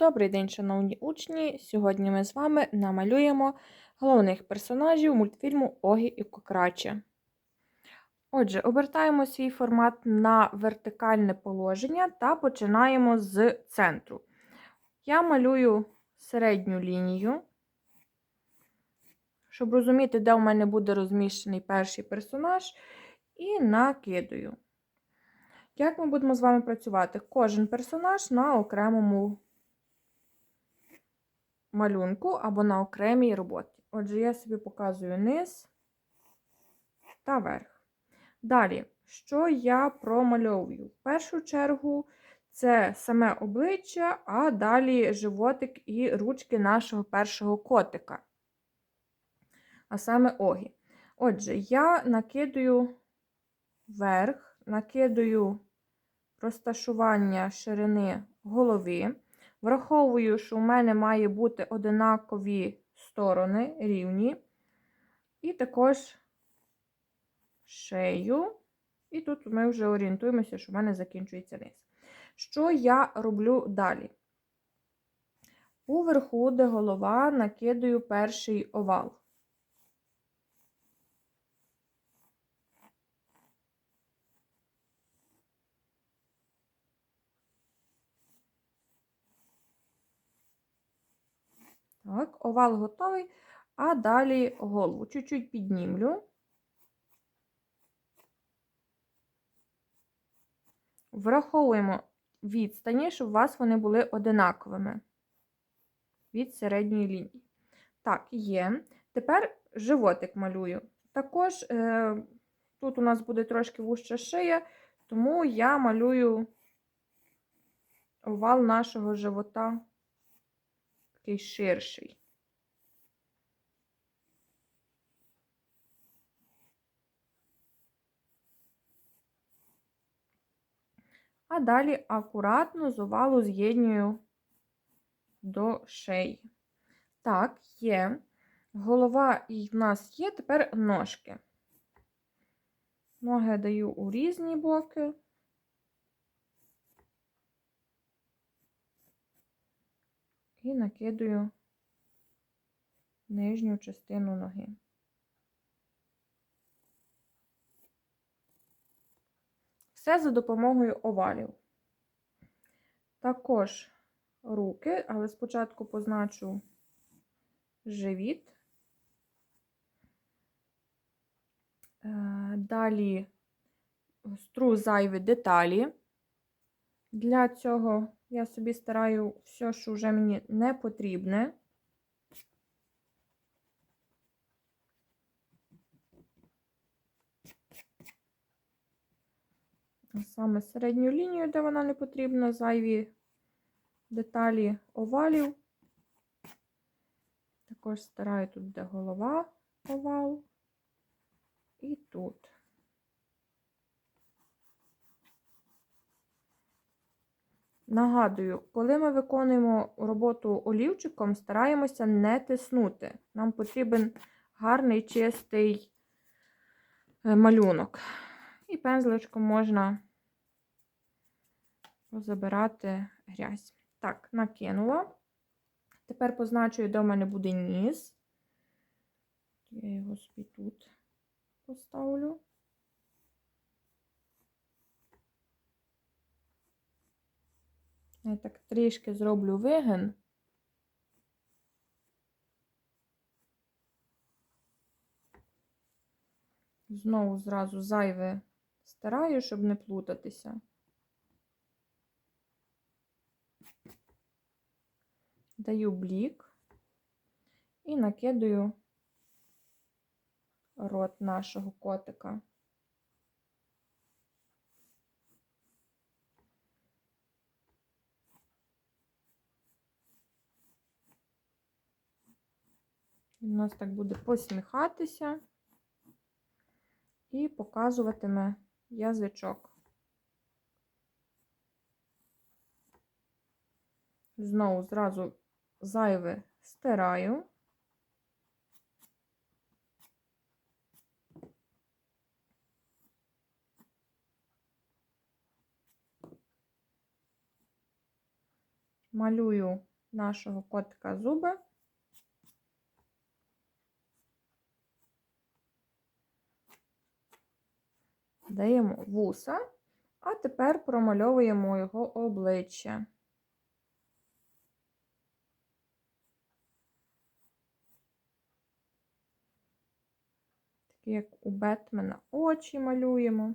Добрий день, шановні учні! Сьогодні ми з вами намалюємо головних персонажів мультфільму Огі і Кокраче. Отже, обертаємо свій формат на вертикальне положення та починаємо з центру. Я малюю середню лінію, щоб розуміти, де у мене буде розміщений перший персонаж, і накидаю. Як ми будемо з вами працювати? Кожен персонаж на окремому малюнку або на окремій роботі. Отже, я собі показую низ та верх. Далі, що я промальовую? В першу чергу це саме обличчя, а далі животик і ручки нашого першого котика. А саме огі. Отже, я накидаю верх, накидаю розташування ширини голови. Враховую, що у мене має бути одинакові сторони рівні. І також шею. І тут ми вже орієнтуємося, що в мене закінчується низ. Що я роблю далі? Уверху, де голова, накидаю перший овал. Так, овал готовий, а далі голову. Чуть-чуть піднімлю. Враховуємо відстані, щоб у вас вони були одинаковими від середньої лінії. Так, є. Тепер животик малюю. Також е, тут у нас буде трошки вужча шия, тому я малюю овал нашого живота такий ширший. А далі акуратно з овалу з'єднюю до шиї. Так, є. Голова і в нас є, тепер ножки. Ноги даю у різні боки. і накидаю нижню частину ноги. Все за допомогою овалів. Також руки, але спочатку позначу живіт. Е, далі стру зайві деталі. Для цього я собі стараю все, що вже мені не потрібне. Саме середню лінію, де вона не потрібна, зайві деталі овалів. Також стараю тут, де голова овал, і тут. Нагадую, коли ми виконуємо роботу олівчиком, стараємося не тиснути. Нам потрібен гарний чистий е, малюнок. І пензличком можна забирати грязь. Так, накинула. Тепер позначую, де в мене буде ніс. Я його собі тут поставлю. Я так трішки зроблю вигин. Знову зразу зайве стараю, щоб не плутатися. Даю блік і накидаю рот нашого котика. Він у нас так буде посміхатися і показуватиме язичок. Знову зразу зайве стираю. Малюю нашого котика зуби. Даємо вуса, а тепер промальовуємо його обличчя. Як у Бетмена, очі малюємо.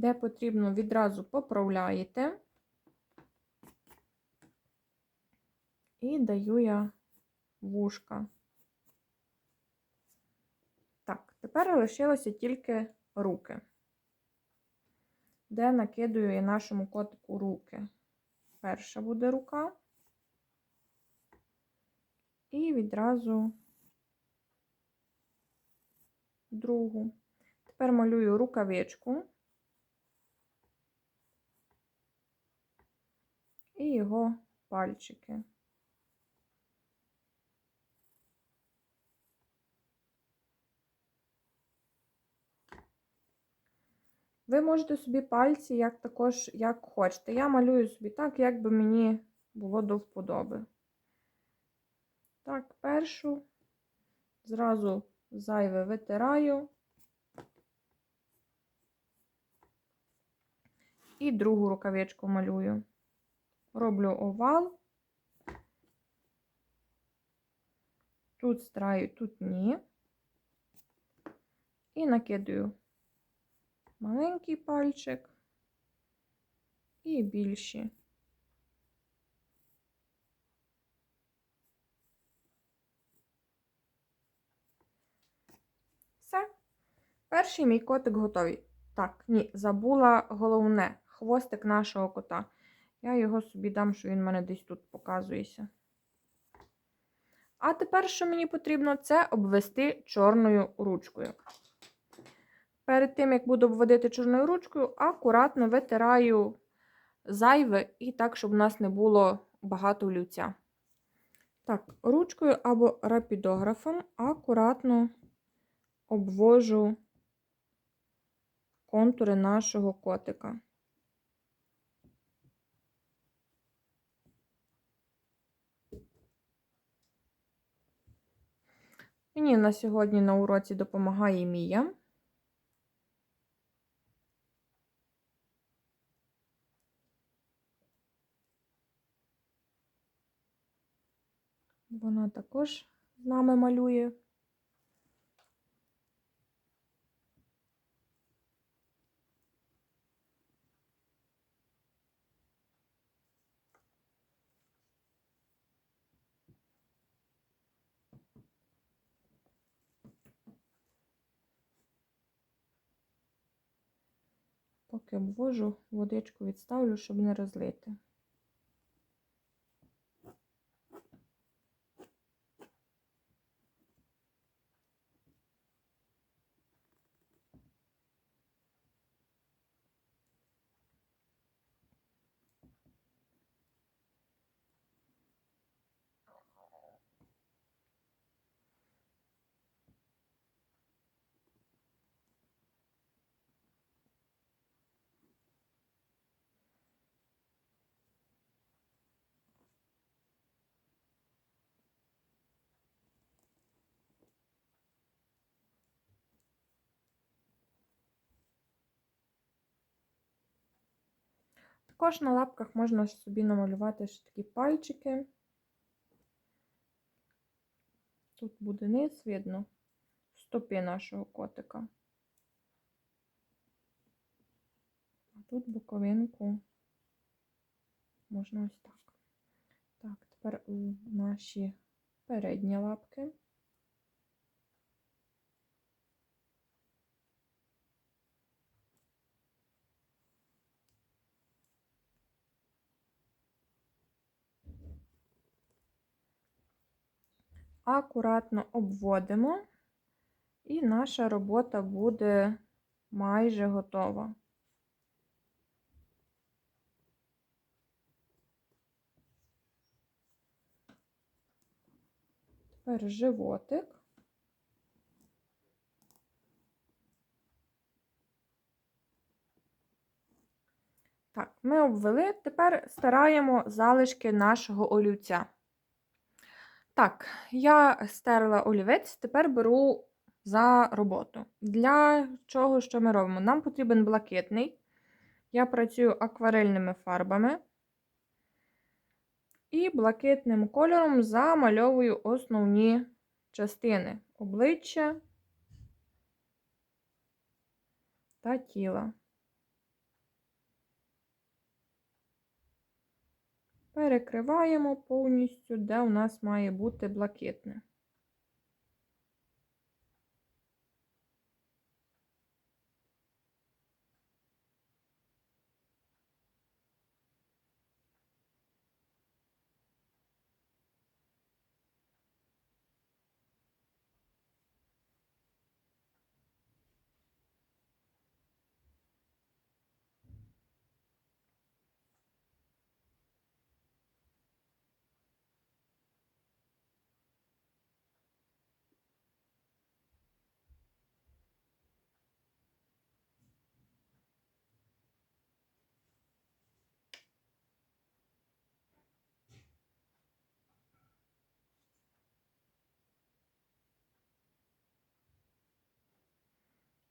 Де потрібно, відразу поправляєте. І даю я вушка. Так, тепер лишилося тільки руки, де накидаю я нашому котику руки. Перша буде рука. І відразу другу. Тепер малюю рукавичку. І його пальчики. Ви можете собі пальці як також, як хочете. Я малюю собі так, як би мені було до вподоби. Так, першу зразу зайве витираю. І другу рукавичку малюю роблю овал. Тут страю, тут ні. І накидаю маленький пальчик і більші. Все. Перший мій котик готовий. Так, ні, забула головне хвостик нашого кота. Я його собі дам, що він в мене десь тут показується. А тепер, що мені потрібно, це обвести чорною ручкою. Перед тим, як буду обводити чорною ручкою, акуратно витираю зайве і так, щоб у нас не було багато олівця. Так, ручкою або рапідографом акуратно обвожу контури нашого котика. Мені на сьогодні на уроці допомагає Мія. Вона також з нами малює. Поки обвожу, водичку відставлю, щоб не розлити. Також на лапках можна собі намалювати ще такі пальчики. Тут буде низ, видно, стопи нашого котика. А тут боковинку можна ось так. Так, тепер наші передні лапки. Акуратно обводимо, і наша робота буде майже готова. Тепер животик. Так, ми обвели, тепер стираємо залишки нашого олівця. Так, я стерла олівець, тепер беру за роботу. Для чого що ми робимо? Нам потрібен блакитний. Я працюю акварельними фарбами. І блакитним кольором замальовую основні частини обличчя та тіла. Перекриваємо повністю, де у нас має бути блакитне.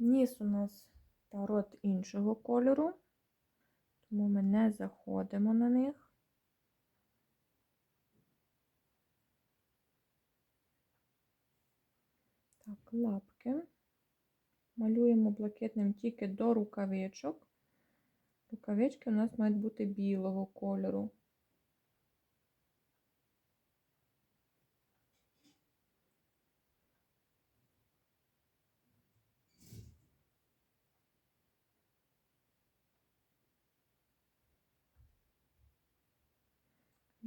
Ніс у нас та рот іншого кольору, тому ми не заходимо на них. Так, лапки. Малюємо блакитним тільки до рукавичок. Рукавички у нас мають бути білого кольору.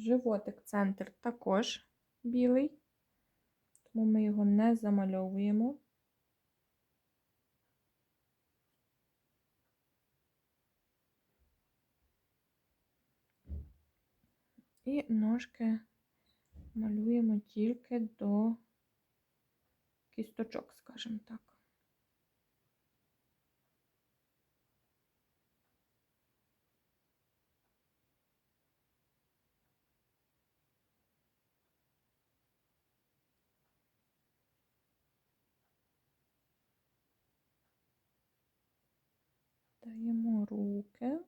Животик центр також білий, тому ми його не замальовуємо. І ножки малюємо тільки до кісточок, скажімо так. Даємо руки.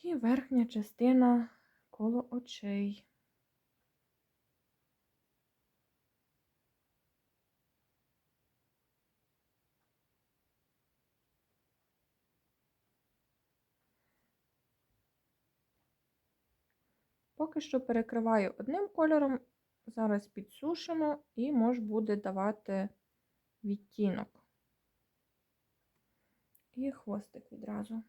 І верхня частина коло очей. Поки що перекриваю одним кольором, зараз підсушимо і може буде давати відтінок. І хвостик відразу.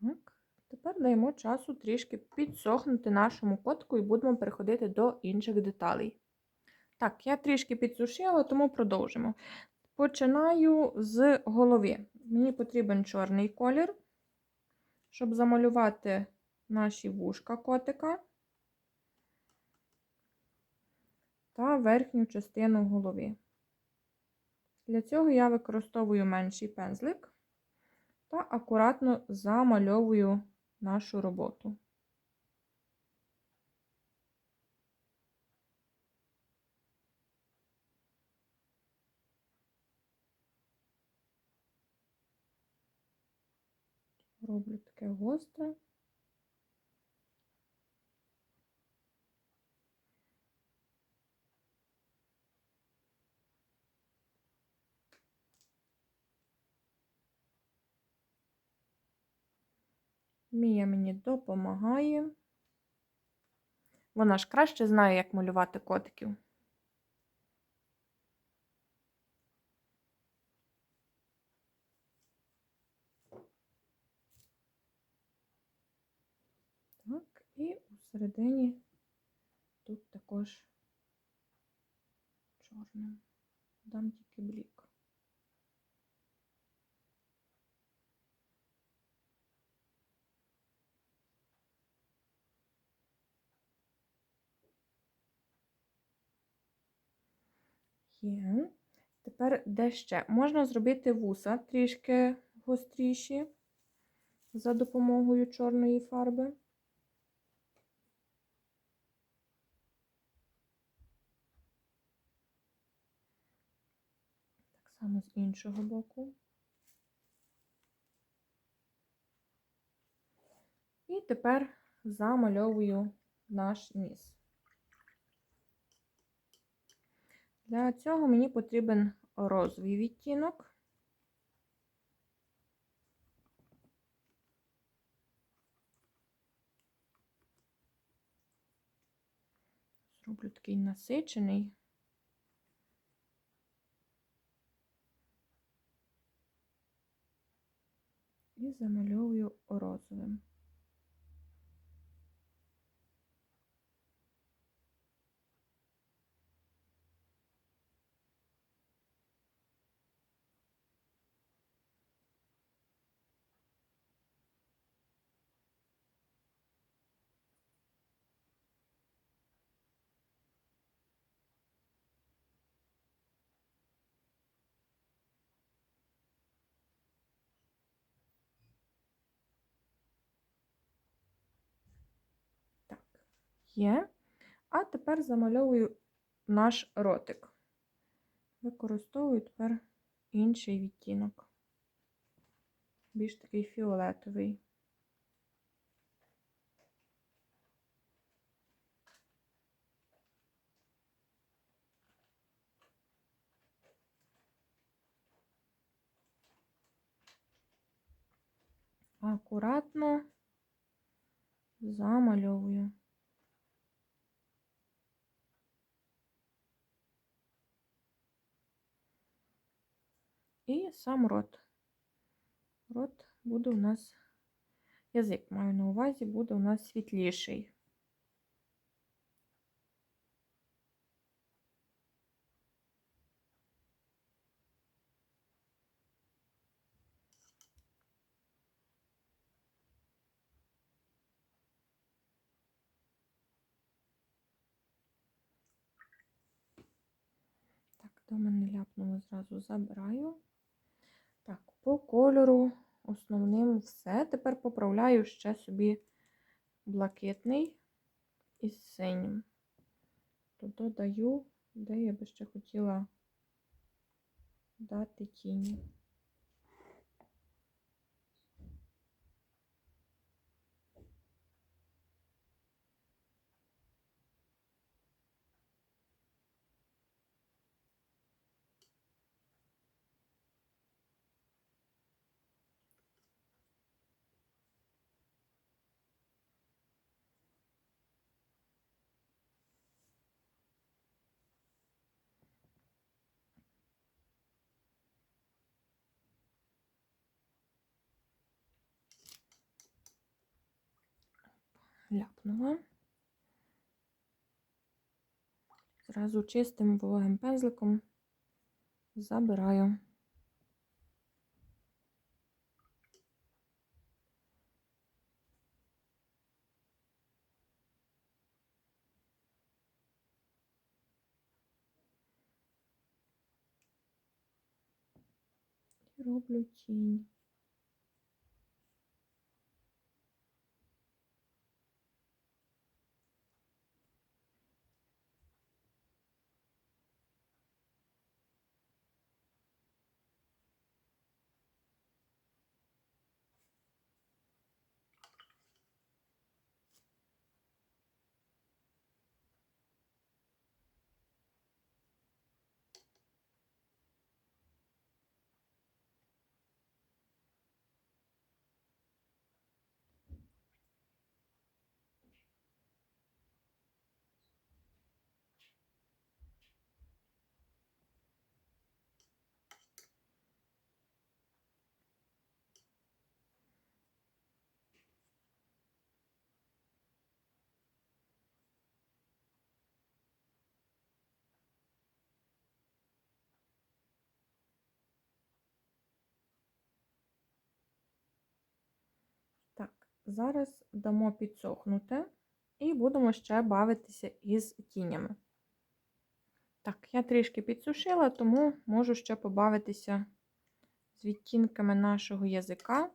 Так, тепер даємо часу трішки підсохнути нашому котику і будемо переходити до інших деталей. Так, я трішки підсушила, тому продовжимо. Починаю з голови. Мені потрібен чорний колір, щоб замалювати наші вушка котика та верхню частину голови. Для цього я використовую менший пензлик та акуратно замальовую нашу роботу. роблю таке гостре. Мія мені допомагає. Вона ж краще знає, як малювати котиків. Так, і у середині тут також чорним. Дам тільки блік. Є. Тепер де ще? Можна зробити вуса трішки гостріші за допомогою чорної фарби. Так само з іншого боку. І тепер замальовую наш ніс. Для цього мені потрібен розовий відтінок. Зроблю такий насичений. І замальовую розовим. Є. А тепер замальовую наш ротик. Використовую тепер інший відтінок. Більш такий фіолетовий. Акуратно замальовую. І сам рот. Рот буде у нас, язик маю на увазі, буде у нас світліший. Так, до мене ляпнуло зразу забираю. Так, по кольору основним все. Тепер поправляю ще собі блакитний із синім. То додаю, де я би ще хотіла дати тіні. Ляпнула. Зразу чистим вологим пензликом забираю. Роблю тінь. Зараз дамо підсохнути і будемо ще бавитися із тінями. Так, я трішки підсушила, тому можу ще побавитися з відтінками нашого язика.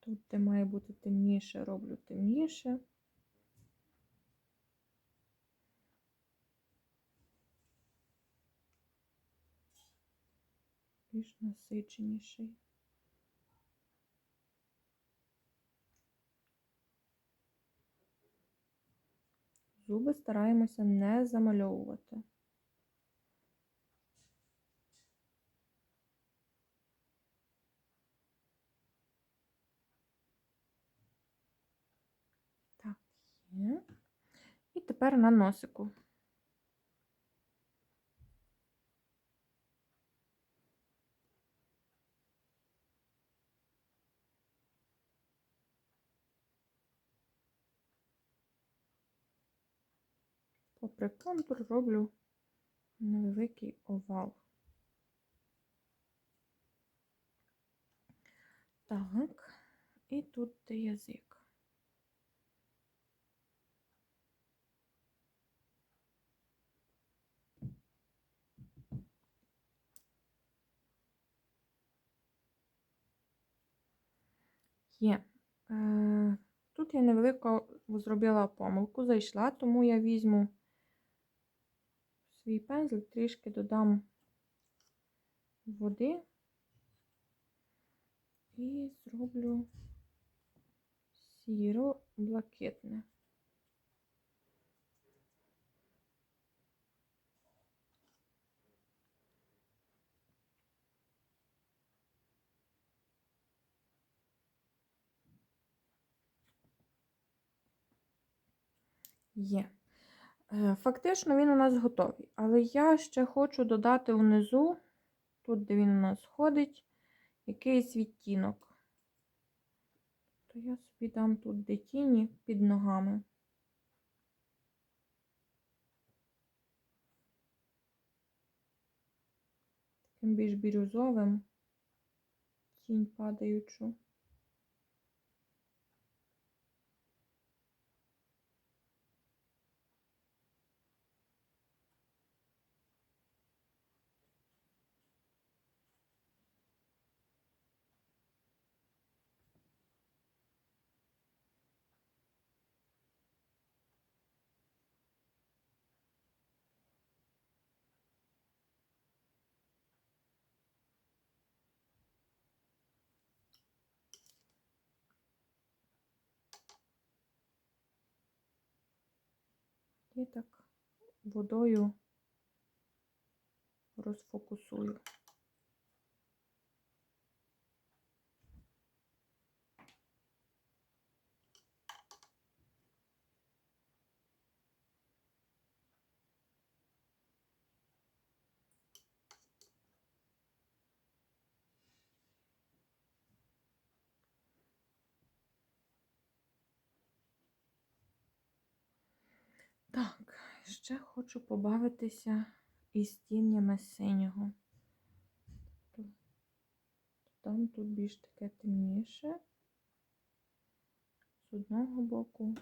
Тут, де має бути темніше, роблю темніше. Більш насиченіший. Зуби стараємося не замальовувати. Так, є. І тепер на носику. Попри контур роблю невеликий овал. Так, і тут де язик. Є. Е, Тут я невелико зробила помилку, зайшла, тому я візьму свій пензлик, трішки додам води і зроблю сіро блакитне. Є. Е, Фактично він у нас готовий, але я ще хочу додати внизу, тут, де він у нас ходить, якийсь відтінок. То я собі дам тут де тіні під ногами. Таким більш бірюзовим тінь падаючу. І так водою розфокусую. Так, ще хочу побавитися із тіннями синього. Там тут більш таке темніше з одного боку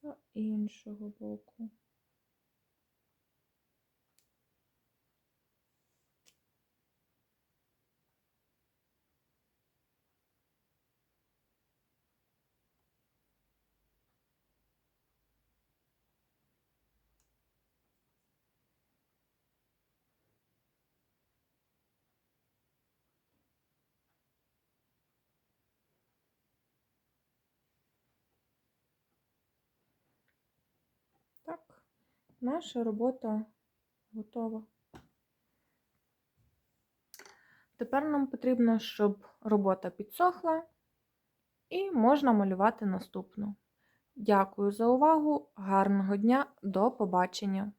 та іншого боку. Так, наша робота готова. Тепер нам потрібно, щоб робота підсохла, і можна малювати наступну. Дякую за увагу! Гарного дня! До побачення!